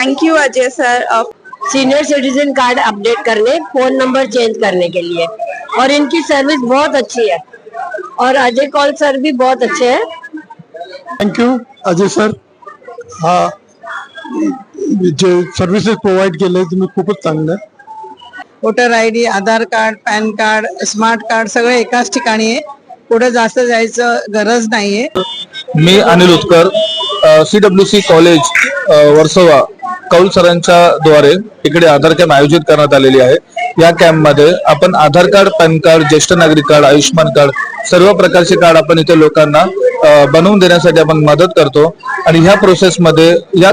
Thank you Ajay sir senior citizen card update करने phone number change करने के लिए। और इनकी सर्विस बहुत अच्छी है। और अजय कॉल सर भी बहुत अच्छे हैं। थँक्यू अजय सर हा जे सर्व्हिसेस प्रोव्हाइड केले तुम्ही खूपच चांगलं आहे voter I D Aadhaar card pan card smart card सगळं एकाच ठिकाणी आहे. पुढे जास्त जायचं गरज नाहीये. मी Anil Utkar C W C college अ, वर्सोवा. कौल सरांच्या द्वारे इकडे आधार कॅम्प आयोजित करण्यात आलेली आहे. या कॅम्पमध्ये आपण आधार कार्ड पॅन कार्ड ज्येष्ठ नागरिक कार्ड आयुष्यमान कार्ड सर्व प्रकारचे कार्ड आपण इथे लोकांना बनवून देण्यासाठी आपण मदत करतो. आणि ह्या प्रोसेस मध्ये या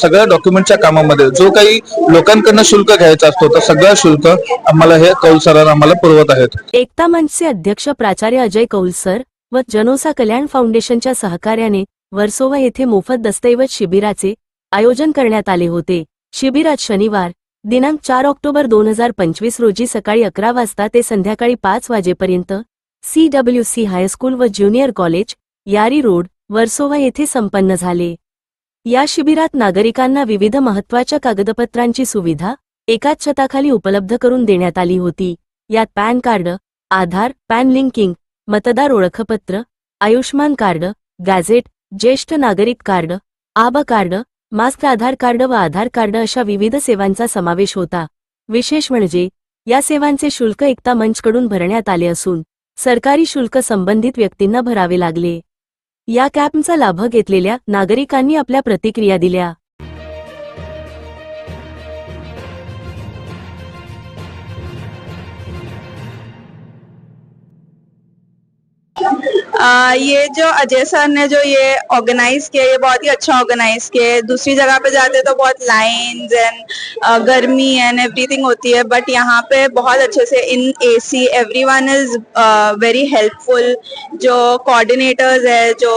सगळ्या डॉक्युमेंटच्या कामामध्ये जो काही लोकांकडनं शुल्क घ्यायचा असतो तर सगळं शुल्क आम्हाला हे कौल सरांना आम्हाला पुरवत आहेत. एकता मंचचे अध्यक्ष प्राचार्य अजय कौल सर व जनोसा कल्याण फाउंडेशनच्या सहकार्याने वर्सोवा येथे मोफत दस्तऐवज शिबिराचे आयोजन करण्यात आले होते. शिबिरात शनिवार दिनांक चार ऑक्टोबर दोन हजार पंचवीस रोजी सकाळी अकरा वाजता ते संध्याकाळी पाच वाजेपर्यंत C W C high school व junior college Yari road Versova येथे संपन्न झाले. या शिबिरात नागरिकांना विविध महत्त्वाच्या कागदपत्रांची सुविधा एकाच छताखाली उपलब्ध करून देण्यात आली होती. यात pan card Aadhaar pan linking मतदार ओळखपत्र आयुष्मान कार्ड गॅझेट ज्येष्ठ नागरिक कार्ड आब कार्ड मास्क आधार कार्ड व आधार कार्ड अशा विविध सेवांचा समावेश होता. विशेष म्हणजे या सेवांचे शुल्क एकता मंचकडून भरण्यात आले असून सरकारी शुल्क संबंधित व्यक्तींना भरावे लागले. या कॅम्पचा लाभ घेतलेल्या नागरिकांनी आपल्या प्रतिक्रिया दिल्या. आ, ये जो अजय सर ने जो ये ऑर्गेनाइज किया ये बहुत ही अच्छा ऑर्गेनाइज किया है। दूसरी जगह पे जाते तो बहुत लाइंस एंड गर्मी एंड एवरीथिंग होती है बट यहाँ पे बहुत अच्छे से in AC everyone is very helpful जो कोऑर्डिनेटर्स है जो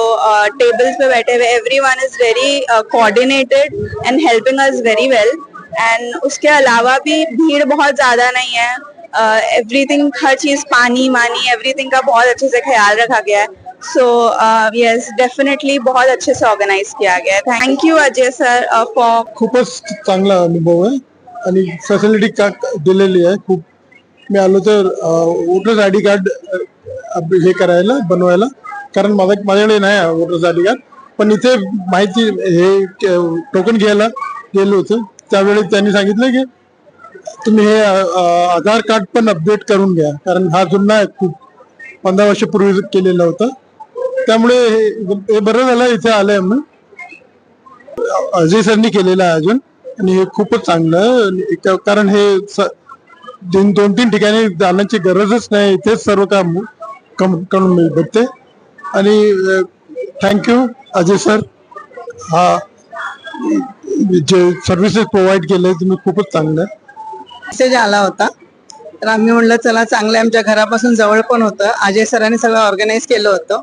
टेबल्स uh, पे बैठे हुए everyone is very coordinated and helping us very well and उसके अलावा भी भीड़ बहुत ज़्यादा नहीं है। एवरीथिंग हर चीज़ पानी, मानी एवरीथिंग का बहुत अच्छे से ख्याल रखा गया है। सो यस डेफिनेटली बहुत अच्छे से ऑर्गेनाइज किया गया है। Thank you Ajay sir for खूपच चांगला अनुभव आहे आणि फॅसिलिटी का दिलेली आहे. खूप मी आलो तर वोटर्स आय डी कार्ड हे करायला, बनवायला. कारण माझा, माझ्याकडे नाही आहे वोटर्स आय डी कार्ड पण इथे माहिती, हे टोकन घ्यायला गेलो होतो. त्यावेळी त्यांनी सांगितलं की तुम्ही हे आधार कार्ड पण अपडेट करून घ्या. कारण हा जुना आहे खूप पंधरा वर्षापूर्वी केलेला होता. त्यामुळे हे बरं झालं इथे आलंय मग अजय सरनी केलेलं आहे अजून. आणि हे खूपच चांगलं एक- कारण हे स- दोन तीन ठिकाणी जाण्याची गरजच नाही. इथेच सर्व काम कम- करून मिळ- बघते आणि थँक्यू अजय सर. हा जे सर्व्हिसेस प्रोव्हाइड केले तुम्ही खूपच चांगलं आहे. मेसेज आला होता तर आम्ही म्हणलं चला चांगलं आहे, आमच्या घरापासून जवळ पण होतं. अजय सरांनी सगळं ऑर्गनाईज केलं होतं.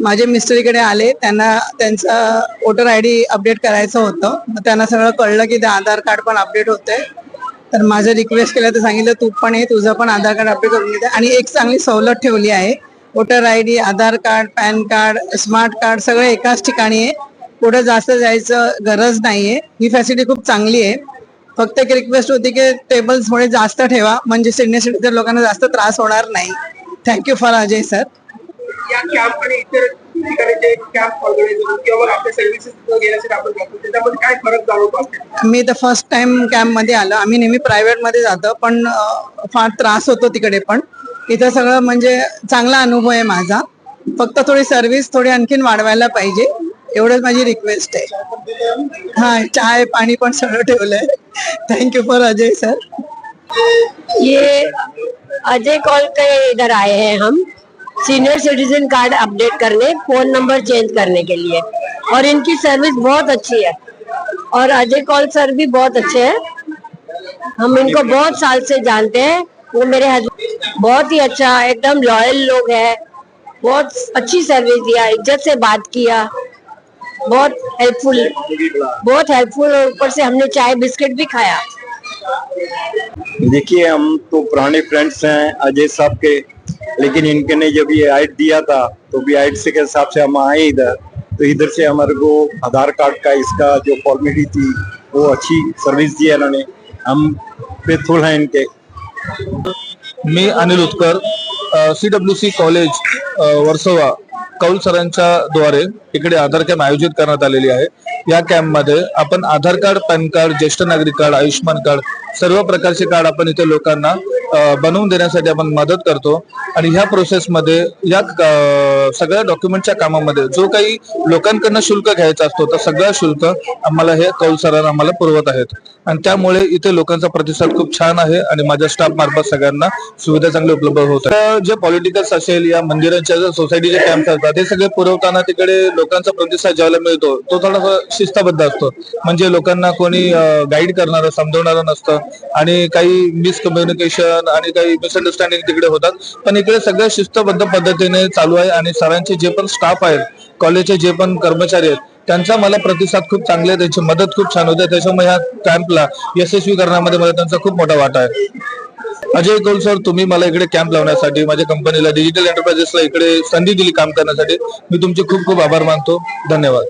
माझे मिस्टर इकडे आले त्यांना त्यांचं वोटर आय डी अपडेट करायचं होतं. मग त्यांना सगळं कळलं की ते आधार कार्ड पण अपडेट होतंय. तर माझं रिक्वेस्ट केलं तर सांगितलं तू पण ये तुझं पण आधार कार्ड अपडेट करून घेते आणि एक चांगली सवलत ठेवली आहे. Voter I D Aadhaar card pan card smart card सगळं एकाच ठिकाणी आहे. पुढे जास्त जायचं गरज नाहीये. ही फॅसिलिटी खूप चांगली आहे. फक्त एक रिक्वेस्ट होती की टेबल्स थोडे जास्त ठेवा. म्हणजे सिनियर सिटीजन लोकांना जास्त त्रास होणार नाही. Thank you for Ajay sir या कॅम्प आणि इतर ठिकाणी जे कॅम्प ऑर्गनाइज होतात किंवा आपल्या सर्व्हिसेस घेण्यासाठी आपण जातो त्याच्यामध्ये काय फरक जाणवतो आपल्याला? मी तर फर्स्ट टाइम कॅम्पमध्ये आलो. आम्ही नेहमी प्रायव्हेटमध्ये जातो पण फार त्रास होतो तिकडे पण. इथं सगळं म्हणजे चांगला अनुभव आहे माझा. फक्त थोडी सर्व्हिस थोडी आणखीन वाढवायला पाहिजे. एवढंच माझी रिक्वेस्ट आहे. हा चाय पाणी पण सगळं ठेवलंय. थँक्यू फॉर अजय सर ये अजय कॉल के इधर आए हैं हम. सीनियर सिटीजन कार्ड अपडेट करने फ़ोन नंबर चेंज करने के लिए. और इनकी सर्विस बहुत अच्छी है. और अजय कॉल सर भी बहुत अच्छे हैं. हम इनको बहुत साल से जानते हैं. वो मेरे हस्बैंड बहुत ही अच्छा एकदम लॉयल लोग हैं. बहुत अच्छी सर्विस दिया, इज़्ज़त से बात किया. बहुत हेल्पफुल बहुत हेल्पफुल और ऊपर से हमने चाय बिस्किट भी खाया। देखिए हम तो पुराने फ्रेंड्स हैं अजय साहब के लेकिन इनके ने जब ये आइट दिया था तो भी आइट से के हिसाब से हम आए इधर। तो इधर से हमारे को आधार कार्ड का इसका जो फॉर्मेलिटी थी वो अच्छी सर्विस दी है इन्होंने। हम फेथफुल हैं इनके। मी Anil Utkar C W C college Versova Kaul सरांच्या द्वारे इकडे आधार कॅम्प आयोजित करण्यात आलेली आहे. या कॅम्पमध्ये आपण आधार कार्ड पॅन कार्ड ज्येष्ठ नागरिक कार्ड आयुष्यमान कार्ड सर्व प्रकारचे कार्ड आपण इथे लोकांना बनवून देण्यासाठी आपण मदत करतो. आणि ह्या प्रोसेस मध्ये या सगळ्या डॉक्युमेंटच्या कामामध्ये जो काही लोकांकडनं शुल्क घ्यायचा असतो तर सगळं शुल्क आम्हाला हे कौल सरांना आम्हाला पुरवत आहेत. आणि त्यामुळे इथे लोकांचा प्रतिसाद खूप छान आहे आणि माझ्या स्टाफ मार्फत सगळ्यांना सुविधा चांगली उपलब्ध होत आहे. जे पॉलिटिकल्स असेल या मंदिरांच्या सोसायटीचे कॅम्प असतात हे सगळे पुरवताना तिकडे लोकांचा प्रतिसाद ज्यावेळेला मिळतो तो थोडासा शिस्तबद्ध असतो. म्हणजे लोकांना कोणी गाईड करणारं समजवणारं नसतं. आणि काही मिसकम्युनिकेशन आणि काही मिसअंडरस्टँडिंग तिकडे होतात. पण इकडे सगळं शिस्तबद्ध पद्धतीने चालू आहे आणि सरांचे जे पण स्टाफ आहेत कॉलेजचे जे पण कर्मचारी आहेत त्यांचा मला प्रतिसाद खूप चांगले आहे. त्यांची मदत खूप छान होते. त्याच्यामुळे ह्या कॅम्पला यशस्वी करण्यामध्ये मला त्यांचा खूप मोठा वाटा आहे. अजय कौल सर तुम्ही मला इकडे कॅम्प लावण्यासाठी माझ्या कंपनीला डिजिटल एंटरप्राइजेसला इकडे संधी दिली काम करण्यासाठी मी तुमचे खूप खूप आभार मानतो. धन्यवाद.